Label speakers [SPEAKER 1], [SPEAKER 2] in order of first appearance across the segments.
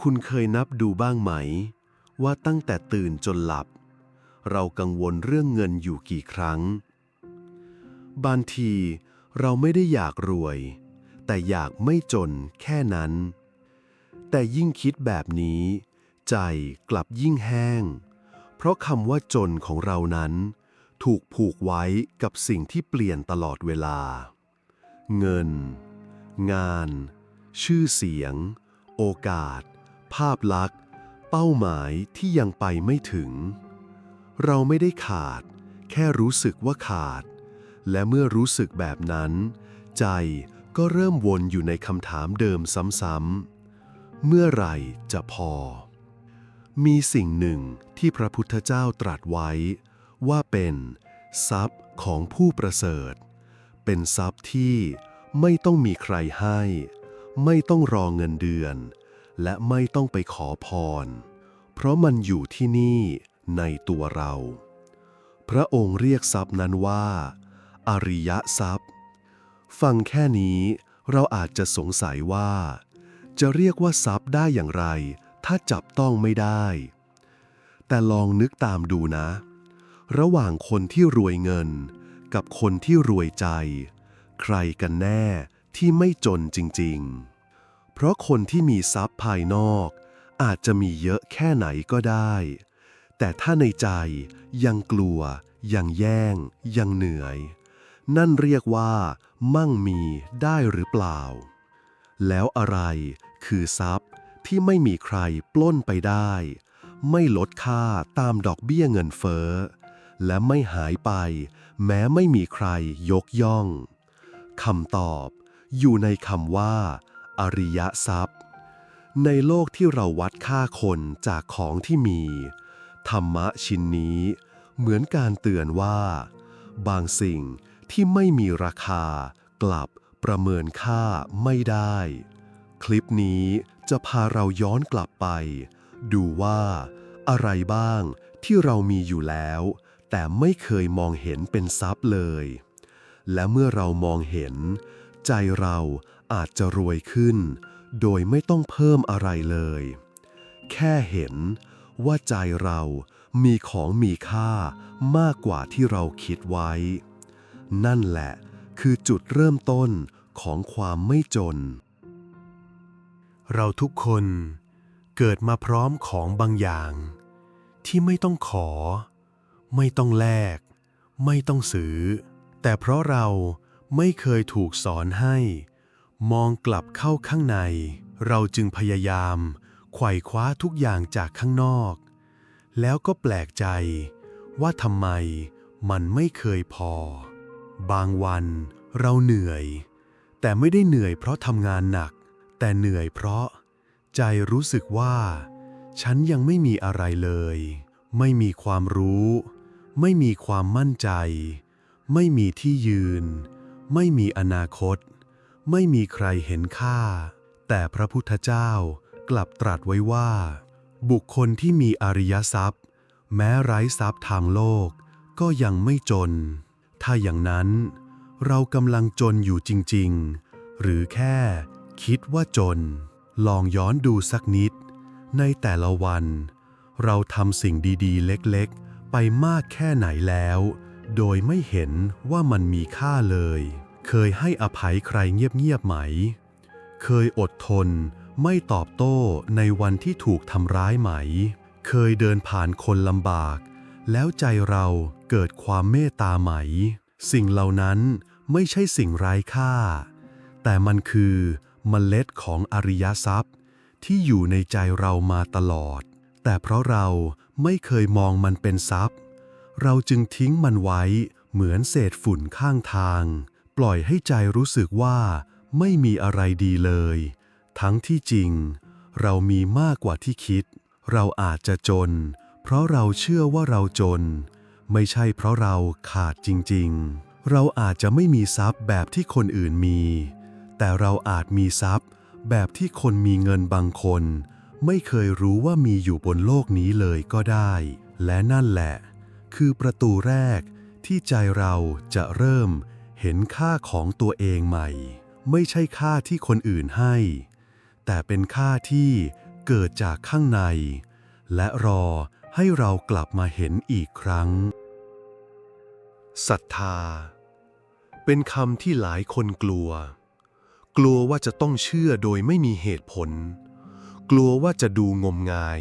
[SPEAKER 1] คุณเคยนับดูบ้างไหม ว่าตั้งแต่ตื่นจนหลับ เรากังวลเรื่องเงินอยู่กี่ครั้ง บางทีเราไม่ได้อยากรวย แต่อยากไม่จนแค่นั้น แต่ยิ่งคิดแบบนี้ ใจกลับยิ่งแห้ง เพราะคำว่าจนของเรานั้น ถูกผูกไว้กับสิ่งที่เปลี่ยนตลอดเวลา เงิน งาน ชื่อเสียง โอกาส ภาพลักษณ์ เป้าหมายที่ยังไปไม่ถึง เราไม่ได้ขาด แค่รู้สึกว่าขาด และเมื่อรู้สึกแบบนั้น ใจก็เริ่มวนอยู่ในคำถามเดิมซ้ำๆ เมื่อไหร่จะพอ มีสิ่งหนึ่งที่พระพุทธเจ้าตรัสไว้ ว่าเป็นทรัพย์ของผู้ประเสริฐ เป็นทรัพย์ที่ไม่ต้องมีใครให้ ไม่ต้องรอเงินเดือน และไม่ต้องไปขอพร เพราะมันอยู่ที่นี่ในตัวเรา พระองค์เรียกทรัพย์นั้นว่า อริยทรัพย์ ฟังแค่นี้เราอาจจะสงสัยว่า จะเรียกว่าทรัพย์ได้อย่างไร ถ้าจับต้องไม่ได้ แต่ลองนึกตามดูนะ ระหว่างคนที่รวยเงิน กับคนที่รวยใจ ใครกันแน่ที่ไม่จนจริง ๆ เพราะคนที่มีทรัพย์ภายนอก อาจจะมีเยอะแค่ไหนก็ได้ แต่ถ้าในใจยังกลัว ยังแย่ง ยังเหนื่อย นั่นเรียกว่า มั่งมีได้หรือเปล่า แล้วอะไรคือทรัพย์ที่ไม่มีใครปล้นไปได้ ไม่ลดค่าตามดอกเบี้ยเงินเฟ้อ และไม่หายไป แม้ไม่มีใครยกย่องคำตอบอยู่ในคำว่า อริยทรัพย์ ในโลกที่เราวัดค่าคนจากของที่มี ธรรมะชิ้นนี้ เหมือนการเตือนว่า บางสิ่งที่ไม่มีราคากลับประเมินค่าไม่ได้ คลิปนี้จะพาเราย้อนกลับไป ดูว่าอะไรบ้างที่เรามีอยู่แล้ว แต่ไม่เคยมองเห็นเป็นทรัพย์เลย และเมื่อเรามองเห็น ใจเรา อาจจะรวยขึ้น โดยไม่ต้องเพิ่มอะไรเลย แค่เห็นว่าใจเรามีของมีค่ามากกว่าที่เราคิดไว้ นั่นแหละคือจุดเริ่มต้นของความไม่จน เราทุกคนเกิดมาพร้อมของบางอย่าง ที่ไม่ต้องขอ ไม่ต้องแลก ไม่ต้องซื้อ แต่เพราะเราไม่เคยถูกสอนให้ มองกลับเข้าข้างใน เราจึงพยายามไขว่คว้าทุกอย่างจากข้างนอก แล้วก็แปลกใจว่าทำไมมันไม่เคยพอ บางวันเราเหนื่อย แต่ไม่ได้เหนื่อยเพราะทำงานหนัก แต่เหนื่อยเพราะ ใจรู้สึกว่า ฉันยังไม่มีอะไรเลย ไม่มีความรู้ ไม่มีความมั่นใจ ไม่มีที่ยืน ไม่มีอนาคต ไม่มีใครเห็นค่า แต่พระพุทธเจ้ากลับตรัสไว้ว่า บุคคลที่มีอริยทรัพย์ แม้ไร้ทรัพย์ทางโลก ก็ยังไม่จน ถ้าอย่างนั้น เรากำลังจนอยู่จริง ๆ หรือแค่คิดว่าจน ลองย้อนดูสักนิด ในแต่ละวัน เราทำสิ่งดีๆ เล็กๆ ไปมากแค่ไหนแล้ว โดยไม่เห็นว่ามันมีค่าเลย เคยให้อภัยใครเงียบๆไหม เคยอดทนไม่ตอบโต้ในวันที่ถูกทำร้ายไหม เคยเดินผ่านคนลำบาก แล้วใจเราเกิดความเมตตาไหม สิ่งเหล่านั้นไม่ใช่สิ่งไร้ค่า แต่มันคือเมล็ดของอริยทรัพย์ ที่อยู่ในใจเรามาตลอด แต่เพราะเราไม่เคยมองมันเป็นทรัพย์ เราจึงทิ้งมันไว้เหมือนเศษฝุ่นข้างทาง ปล่อยให้ใจรู้สึกว่าไม่มีอะไรดีเลย ทั้งที่จริง เรามีมากกว่าที่คิด เราอาจจะจน เพราะเราเชื่อว่าเราจน ไม่ใช่เพราะเราขาดจริง ๆ เราอาจจะไม่มีทรัพย์แบบที่คนอื่นมี แต่เราอาจมีทรัพย์แบบที่คนมีเงินบางคน ไม่เคยรู้ว่ามีอยู่บนโลกนี้เลยก็ได้ และนั่นแหละ คือประตูแรกที่ใจเราจะเริ่ม เห็นค่าของตัวเองใหม่ ไม่ใช่ค่าที่คนอื่นให้ แต่เป็นค่าที่เกิดจากข้างใน และรอให้เรากลับมาเห็นอีกครั้งศรัทธา เป็นคำที่หลายคนกลัว กลัวว่าจะต้องเชื่อโดยไม่มีเหตุผล กลัวว่าจะดูงมงาย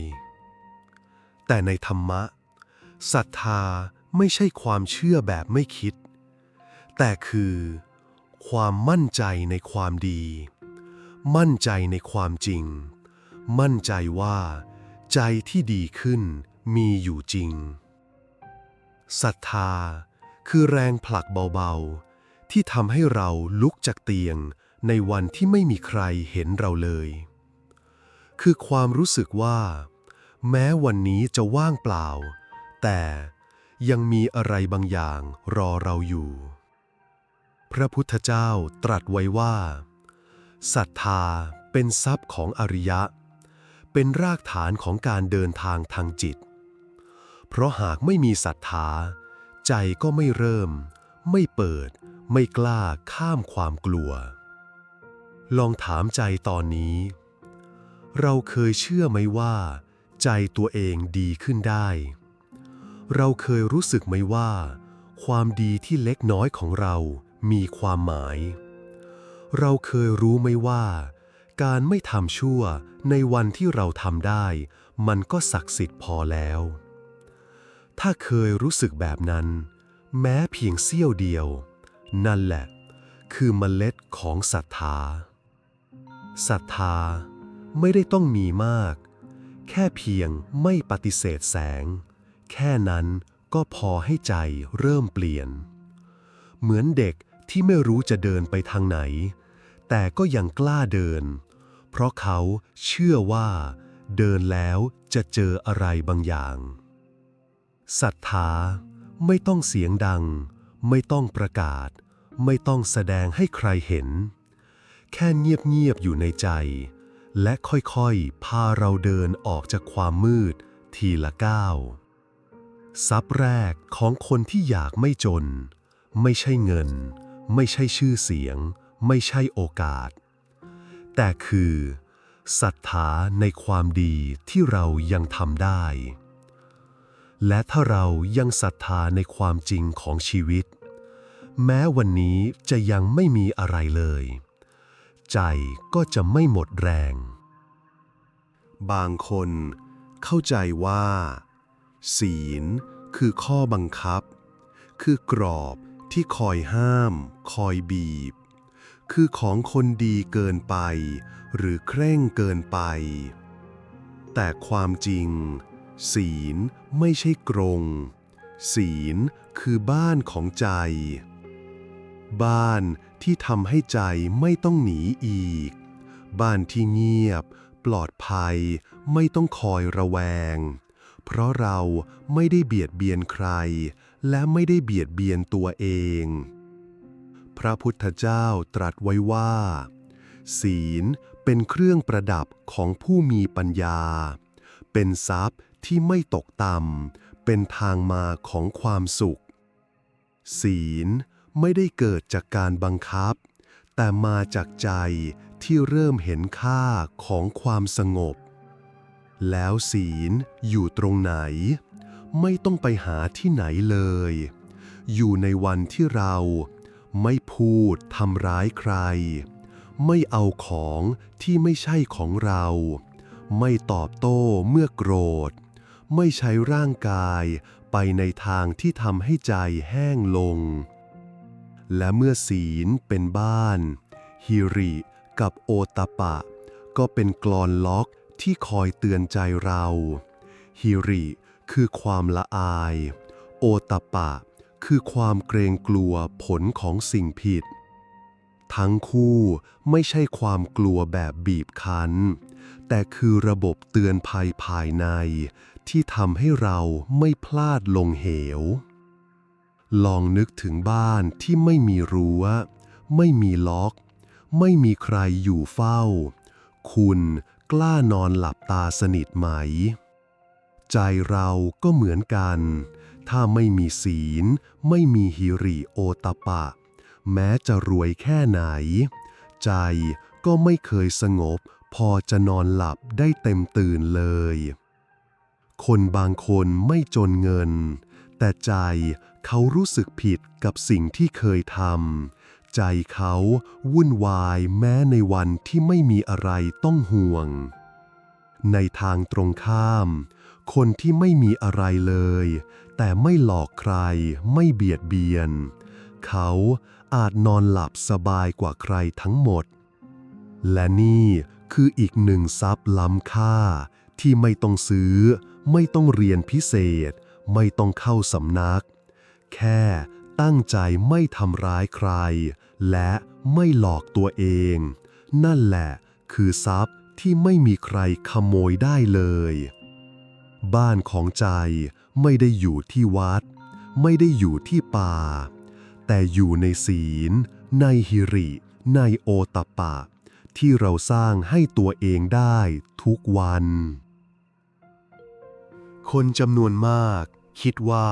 [SPEAKER 1] แต่ในธรรมะศรัทธาไม่ใช่ความเชื่อแบบไม่คิด แต่คือ ความมั่นใจในความดี มั่นใจในความจริง มั่นใจว่า ใจที่ดีขึ้นมีอยู่จริงศรัทธา คือแรงผลักเบาๆ ที่ทำให้เราลุกจากเตียงในวันที่ไม่มีใครเห็นเราเลย คือความรู้สึกว่า แม้วันนี้จะว่างเปล่า แต่ยังมีอะไรบางอย่างรอเราอยู่ พระพุทธเจ้าตรัสไว้ว่าศรัทธาเป็นทรัพย์ของอริยะ เป็นรากฐานของการเดินทางทางจิต เพราะหากไม่มีศรัทธา ใจก็ไม่เริ่ม ไม่เปิด ไม่กล้าข้ามความกลัว ลองถามใจตอนนี้ เราเคยเชื่อไหมว่า ใจตัวเองดีขึ้นได้ เราเคยรู้สึกไหมว่า ความดีที่เล็กน้อยของเรา มีความหมาย เราเคยรู้ไหมว่า การไม่ทำชั่วในวันที่เราทำได้ มันก็ศักดิ์สิทธิ์พอแล้ว ถ้าเคยรู้สึกแบบนั้น แม้เพียงเสี้ยวเดียว นั่นแหละ คือเมล็ดของศรัทธาศรัทธาไม่ได้ต้องมีมาก แค่เพียงไม่ปฏิเสธแสง แค่นั้นก็พอให้ใจเริ่มเปลี่ยน เหมือนเด็ก ที่ไม่รู้จะเดินไปทางไหน แต่ก็ยังกล้าเดิน เพราะเขาเชื่อว่า เดินแล้วจะเจออะไรบางอย่างศรัทธาไม่ต้องเสียงดัง ไม่ต้องประกาศ ไม่ต้องแสดงให้ใครเห็น แค่เงียบๆอยู่ในใจ และค่อยๆ พาเราเดินออกจากความมืดทีละก้าวทรัพย์แรกของคนที่อยากไม่จน ไม่ใช่เงิน ไม่ใช่ชื่อเสียง ไม่ใช่โอกาส แต่คือศรัทธาในความดีที่เรายังทำได้ และถ้าเรายังศรัทธาในความจริงของชีวิต แม้วันนี้จะยังไม่มีอะไรเลย ใจก็จะไม่หมดแรง บางคนเข้าใจว่า ศีลคือข้อบังคับ คือกรอบ ที่คอยห้าม คอยบีบ คือของคนดีเกินไป หรือเคร่งเกินไป แต่ความจริง ศีลไม่ใช่กรง ศีลคือบ้านของใจ บ้านที่ทำให้ใจไม่ต้องหนีอีก บ้านที่เงียบ ปลอดภัย ไม่ต้องคอยระแวง เพราะเราไม่ได้เบียดเบียนใคร และไม่ได้เบียดเบียนตัวเอง พระพุทธเจ้าตรัสไว้ว่า ศีลเป็นเครื่องประดับของผู้มีปัญญา เป็นทรัพย์ที่ไม่ตกต่ำ เป็นทางมาของความสุข ศีลไม่ได้เกิดจากการบังคับ แต่มาจากใจที่เริ่มเห็นค่าของความสงบ แล้วศีลอยู่ตรงไหน ไม่ต้องไปหาที่ไหนเลย อยู่ในวันที่เราไม่พูดทำร้ายใคร ไม่เอาของที่ไม่ใช่ของเรา ไม่ตอบโต้เมื่อโกรธ ไม่ใช้ร่างกายไปในทางที่ทำให้ใจแห้งลง และเมื่อศีลเป็นบ้านฮิริกับโอตปะ ก็เป็นกลอนล็อกที่คอยเตือนใจเราฮิริ คือความละอาย โอตปะ คือความเกรงกลัวผลของสิ่งผิด ทั้งคู่ไม่ใช่ความกลัวแบบบีบคั้น แต่คือระบบเตือนภัยภายใน ที่ทำให้เราไม่พลาดลงเหว ลองนึกถึงบ้านที่ไม่มีรั้ว ไม่มีล็อก ไม่มีใครอยู่เฝ้า คุณกล้านอนหลับตาสนิทไหม ใจเราก็เหมือนกัน ถ้าไม่มีศีล ไม่มีหิริโอตปะ แม้จะรวยแค่ไหน ใจก็ไม่เคยสงบ พอจะนอนหลับได้เต็มตื่นเลย คนบางคนไม่จนเงิน แต่ใจเขารู้สึกผิดกับสิ่งที่เคยทำใจเขาวุ่นวายแม้ในวันที่ไม่มีอะไรต้องห่วง ในทางตรงข้าม คนที่ไม่มีอะไรเลย แต่ไม่หลอกใคร ไม่เบียดเบียน เขาอาจนอนหลับสบายกว่าใครทั้งหมด และนี่คืออีกหนึ่งทรัพย์ล้ำค่า ที่ไม่ต้องซื้อ ไม่ต้องเรียนพิเศษ ไม่ต้องเข้าสำนัก แค่ตั้งใจไม่ทำร้ายใคร และไม่หลอกตัวเอง นั่นแหละคือทรัพย์ที่ไม่มีใครขโมยได้เลย บ้านของใจไม่ได้อยู่ที่วัด ไม่ได้อยู่ที่ป่า แต่อยู่ในศีล ในหิริ ในโอตปะ ที่เราสร้างให้ตัวเองได้ทุกวัน คนจำนวนมาก คิดว่า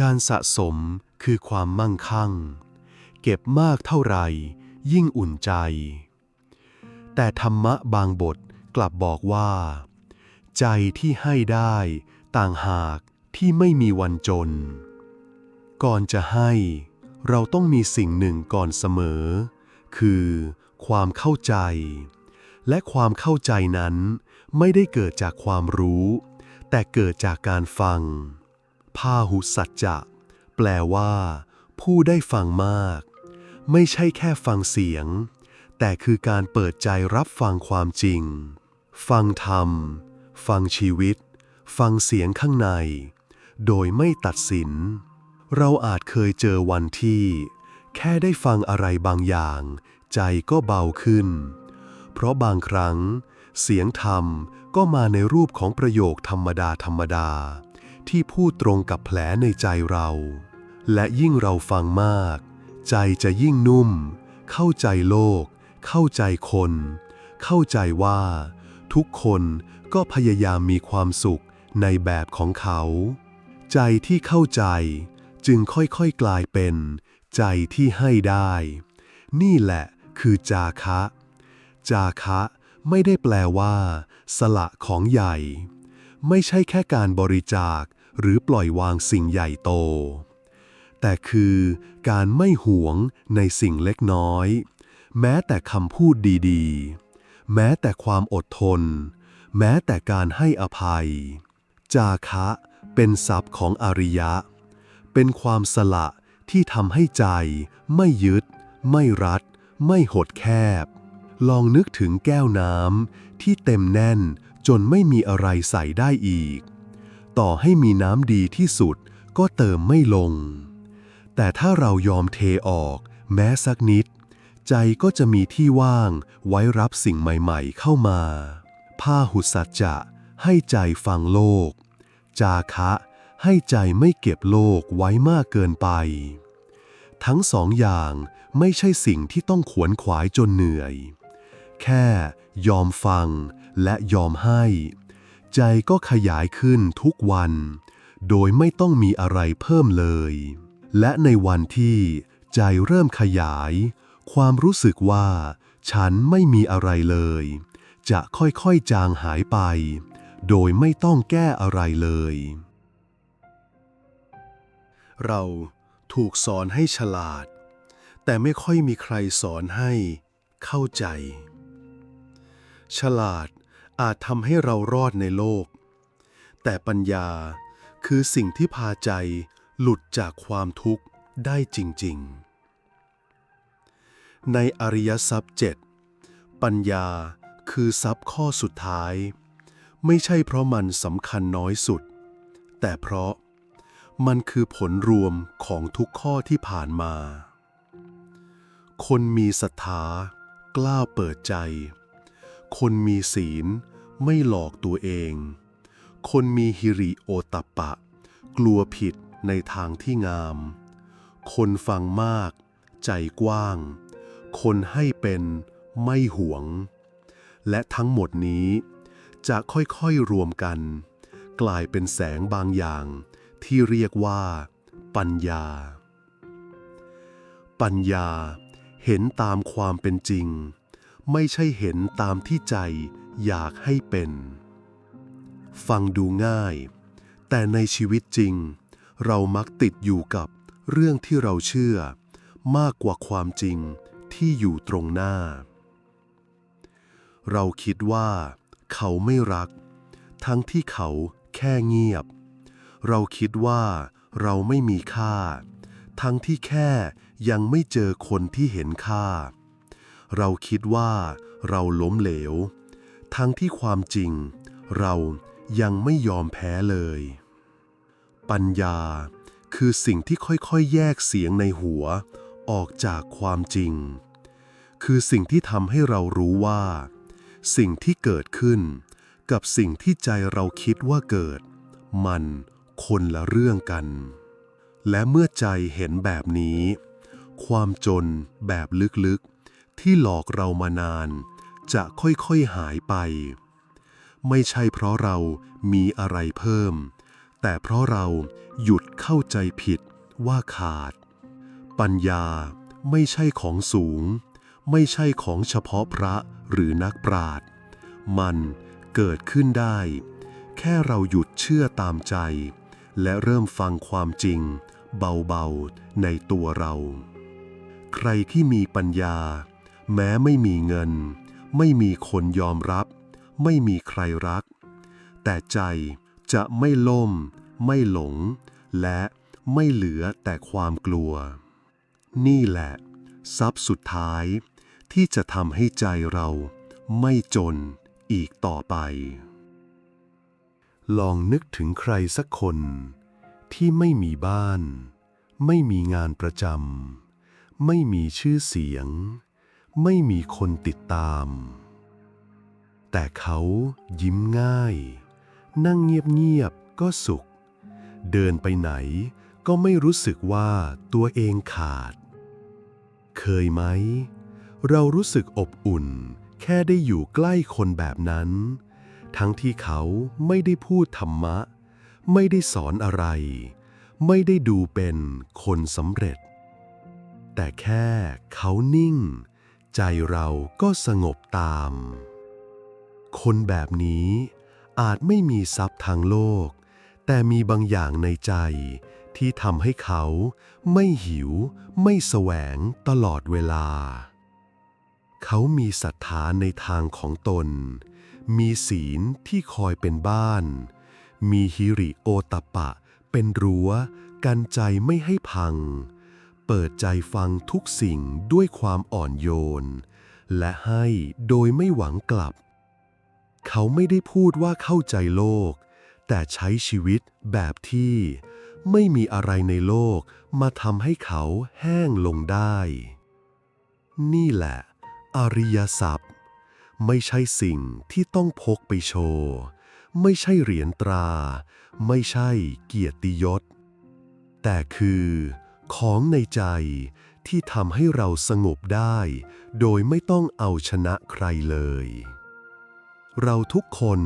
[SPEAKER 1] การสะสมคือความมั่งคั่ง เก็บมากเท่าไหร่ ยิ่งอุ่นใจ แต่ธรรมะบางบทกลับบอกว่า ใจที่ให้ได้ ต่างหากที่ไม่มีวันจน ก่อนจะให้ เราต้องมีสิ่งหนึ่งก่อนเสมอ คือ ความเข้าใจ และความเข้าใจนั้น ไม่ได้เกิดจากความรู้ แต่เกิดจากการฟังพาหุสัจจะ แปลว่า ผู้ได้ฟังมาก ไม่ใช่แค่ฟังเสียง แต่คือการเปิดใจรับฟังความจริง ฟังธรรม ฟังชีวิต ฟังเสียงข้างใน โดยไม่ตัดสิน เราอาจเคยเจอวันที่ แค่ได้ฟังอะไรบางอย่าง ใจก็เบาขึ้น เพราะบางครั้ง เสียงธรรมก็มาในรูปของประโยคธรรมดาธรรมดา ที่พูดตรงกับแผลในใจเรา และยิ่งเราฟังมาก ใจจะยิ่งนุ่ม เข้าใจโลก เข้าใจคน เข้าใจว่า ทุกคน ก็พยายามมีความสุขในแบบของเขา ใจที่เข้าใจจึงค่อยๆกลายเป็น ใจที่ให้ได้ นี่แหละคือจาคะ จาคะไม่ได้แปลว่า สละของใหญ่ ไม่ใช่แค่การบริจาคหรือปล่อยวางสิ่งใหญ่โต แต่คือการไม่หวงในสิ่งเล็กน้อย แม้แต่คำพูดดีๆ แม้แต่ความอดทน แม้แต่การให้อภัย จาคะเป็นศัพท์ของอริยะ เป็นความสละที่ทำให้ใจ ไม่ยึด ไม่รัด ไม่หดแคบ ลองนึกถึงแก้วน้ำที่เต็มแน่นจนไม่มีอะไรใส่ได้อีก ต่อให้มีน้ำดีที่สุดก็เติมไม่ลง แต่ถ้าเรายอมเทออก แม้สักนิด ใจก็จะมีที่ว่างไว้รับสิ่งใหม่ ๆ เข้ามา พาหุสัจจะให้ใจฟังโลก จาคะให้ใจไม่เก็บโลกไว้มากเกินไป ทั้งสองอย่างไม่ใช่สิ่งที่ต้องขวนขวายจนเหนื่อย แค่ยอมฟังและยอมให้ ใจก็ขยายขึ้นทุกวัน โดยไม่ต้องมีอะไรเพิ่มเลย และในวันที่ใจเริ่มขยาย ความรู้สึกว่าฉันไม่มีอะไรเลย จะค่อยๆจางหายไป โดยไม่ต้องแก้อะไรเลย เราถูกสอนให้ฉลาด แต่ไม่ค่อยมีใครสอนให้เข้าใจ ฉลาดอาจทำให้เรารอดในโลก แต่ปัญญาคือสิ่งที่พาใจหลุดจากความทุกข์ได้จริง ๆ ในอริยทรัพย์เจ็ดปัญญา คือทรัพย์ข้อสุดท้าย ไม่ใช่เพราะมันสำคัญน้อยสุด แต่เพราะมันคือผลรวมของทุกข้อที่ผ่านมา คนมีศรัทธากล้าเปิดใจ คนมีศีลไม่หลอกตัวเอง คนมีฮิริโอตปปะ กลัวผิดในทางที่งาม คนฟังมาก ใจกว้าง คนให้เป็นไม่หวง และทั้งหมดนี้ จะค่อยๆรวมกัน กลายเป็นแสงบางอย่าง ที่เรียกว่า ปัญญา ปัญญาเห็นตามความเป็นจริง ไม่ใช่เห็นตามที่ใจอยากให้เป็น ฟังดูง่าย แต่ในชีวิตจริง เรามักติดอยู่กับเรื่องที่เราเชื่อ มากกว่าความจริงที่อยู่ตรงหน้า เราคิดว่า เขาไม่รัก ทั้งที่เขาแค่เงียบ เราคิดว่า เราไม่มีค่า ทั้งที่แค่ยังไม่เจอคนที่เห็นค่า เราคิดว่า เราล้มเหลว ทั้งที่ความจริง เรายังไม่ยอมแพ้เลย ปัญญาคือสิ่งที่ค่อยๆ แยกเสียงในหัวออกจากความจริง คือสิ่งที่ทำให้เรารู้ว่า สิ่งที่เกิดขึ้น กับสิ่งที่ใจเราคิดว่าเกิด มันคนละเรื่องกัน และเมื่อใจเห็นแบบนี้ ความจนแบบลึกๆ ที่หลอกเรามานาน จะค่อยๆหายไป ไม่ใช่เพราะเรามีอะไรเพิ่ม แต่เพราะเราหยุดเข้าใจผิดว่าขาด ปัญญาไม่ใช่ของสูง ไม่ใช่ของเฉพาะพระหรือนักปราชญ์มันเกิดขึ้นได้ แค่เราหยุดเชื่อตามใจ และเริ่มฟังความจริง เบาๆในตัวเรา ใครที่มีปัญญา แม้ไม่มีเงิน ไม่มีคนยอมรับ ไม่มีใครรัก แต่ใจจะไม่ล่ม ไม่หลง และไม่เหลือแต่ความกลัว นี่แหละ ทรัพย์สุดท้าย ที่จะทำให้ใจเราไม่จนอีกต่อไป ลองนึกถึงใครสักคนที่ไม่มีบ้าน ไม่มีงานประจำไม่มีชื่อเสียง ไม่มีคนติดตาม แต่เขายิ้มง่าย นั่งเงียบๆก็สุข เดินไปไหนก็ไม่รู้สึกว่าตัวเองขาด เคยไหม เรารู้สึกอบอุ่น แค่ได้อยู่ใกล้คนแบบนั้น ทั้งที่เขาไม่ได้พูดธรรมะ ไม่ได้สอนอะไร ไม่ได้ดูเป็นคนสำเร็จ แต่แค่เขานิ่ง ใจเราก็สงบตาม คนแบบนี้อาจไม่มีทรัพย์ทางโลก แต่มีบางอย่างในใจที่ทำให้เขาไม่หิว ไม่แสวงตลอดเวลา เขามีศรัทธาในทางของตน มีศีลที่คอยเป็นบ้าน มีฮิริโอตปปะ เป็นรั้ว กันใจไม่ให้พัง เปิดใจฟังทุกสิ่งด้วยความอ่อนโยน และให้โดยไม่หวังกลับ เขาไม่ได้พูดว่าเข้าใจโลก แต่ใช้ชีวิตแบบที่ไม่มีอะไรในโลกมาทำให้เขาแห้งลงได้ นี่แหละ อริยทรัพย์ ไม่ใช่สิ่งที่ต้องพกไปโชว์ ไม่ใช่เหรียญตรา ไม่ใช่เกียรติยศ แต่คือของในใจที่ทำให้เราสงบได้ โดยไม่ต้องเอาชนะใครเลย เราทุกคน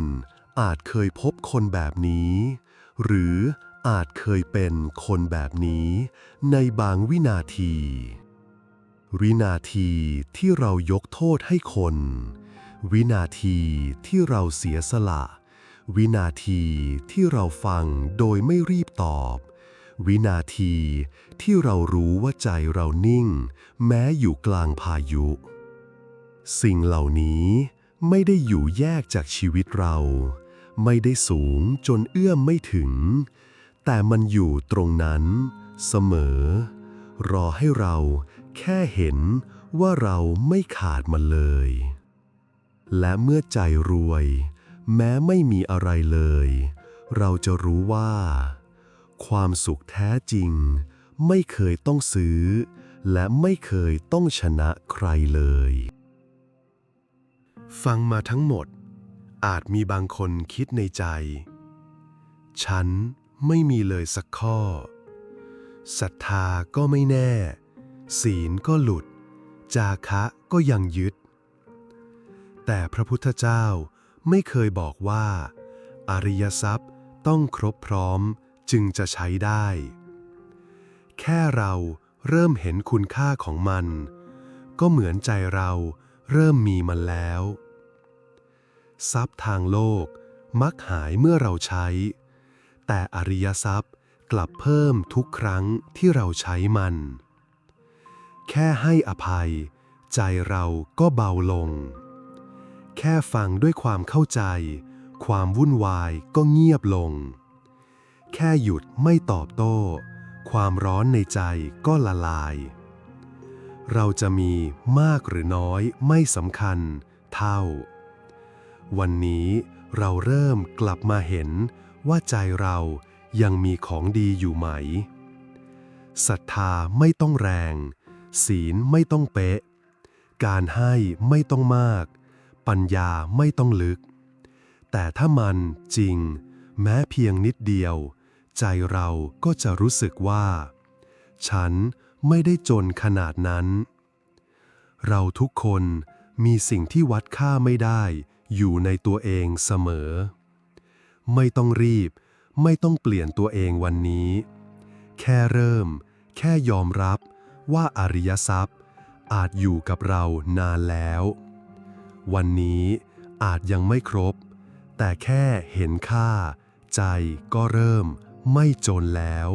[SPEAKER 1] อาจเคยพบคนแบบนี้ หรืออาจเคยเป็นคนแบบนี้ในบางวินาที วินาทีที่เรายกโทษให้คน วินาทีที่เราเสียสละ วินาทีที่เราฟังโดยไม่รีบตอบ วินาทีที่เรารู้ว่าใจเรานิ่ง แม้อยู่กลางพายุ สิ่งเหล่านี้ไม่ได้อยู่แยกจากชีวิตเรา ไม่ได้สูงจนเอื้อมไม่ถึง แต่มันอยู่ตรงนั้น เสมอ รอให้เรา แค่เห็นว่าเราไม่ขาดมันเลย และเมื่อใจรวย แม้ไม่มีอะไรเลย เราจะรู้ว่า ความสุขแท้จริง ไม่เคยต้องซื้อ และไม่เคยต้องชนะใครเลย ฟังมาทั้งหมด อาจมีบางคนคิดในใจ ฉันไม่มีเลยสักข้อศรัทธาก็ไม่แน่ ศีลก็หลุด จาคะก็ยังยึด แต่พระพุทธเจ้าไม่เคยบอกว่า อริยทรัพย์ต้องครบพร้อมจึงจะใช้ได้ แค่เราเริ่มเห็นคุณค่าของมัน ก็เหมือนใจเราเริ่มมีมันแล้ว ทรัพย์ทางโลกมักหายเมื่อเราใช้ แต่อริยทรัพย์กลับเพิ่มทุกครั้งที่เราใช้มัน แค่ให้อภัย ใจเราก็เบาลง แค่ฟังด้วยความเข้าใจ ความวุ่นวายก็เงียบลง แค่หยุดไม่ตอบโต้ ความร้อนในใจก็ละลาย เราจะมีมากหรือน้อยไม่สำคัญเท่า วันนี้เราเริ่มกลับมาเห็นว่าใจเรายังมีของดีอยู่ไหมศรัทธาไม่ต้องแรง ศีลไม่ต้องเป๊ะ การให้ไม่ต้องมาก ปัญญาไม่ต้องลึก แต่ถ้ามันจริง แม้เพียงนิดเดียว ใจเราก็จะรู้สึกว่า ฉันไม่ได้จนขนาดนั้น เราทุกคนมีสิ่งที่วัดค่าไม่ได้ อยู่ในตัวเองเสมอ ไม่ต้องรีบ ไม่ต้องเปลี่ยนตัวเองวันนี้ แค่เริ่ม แค่ยอมรับ ว่าอริยทรัพย์ อาจอยู่กับเรานานแล้ว วันนี้อาจยังไม่ครบ แต่แค่เห็นค่า ใจก็เริ่มไม่จนแล้ว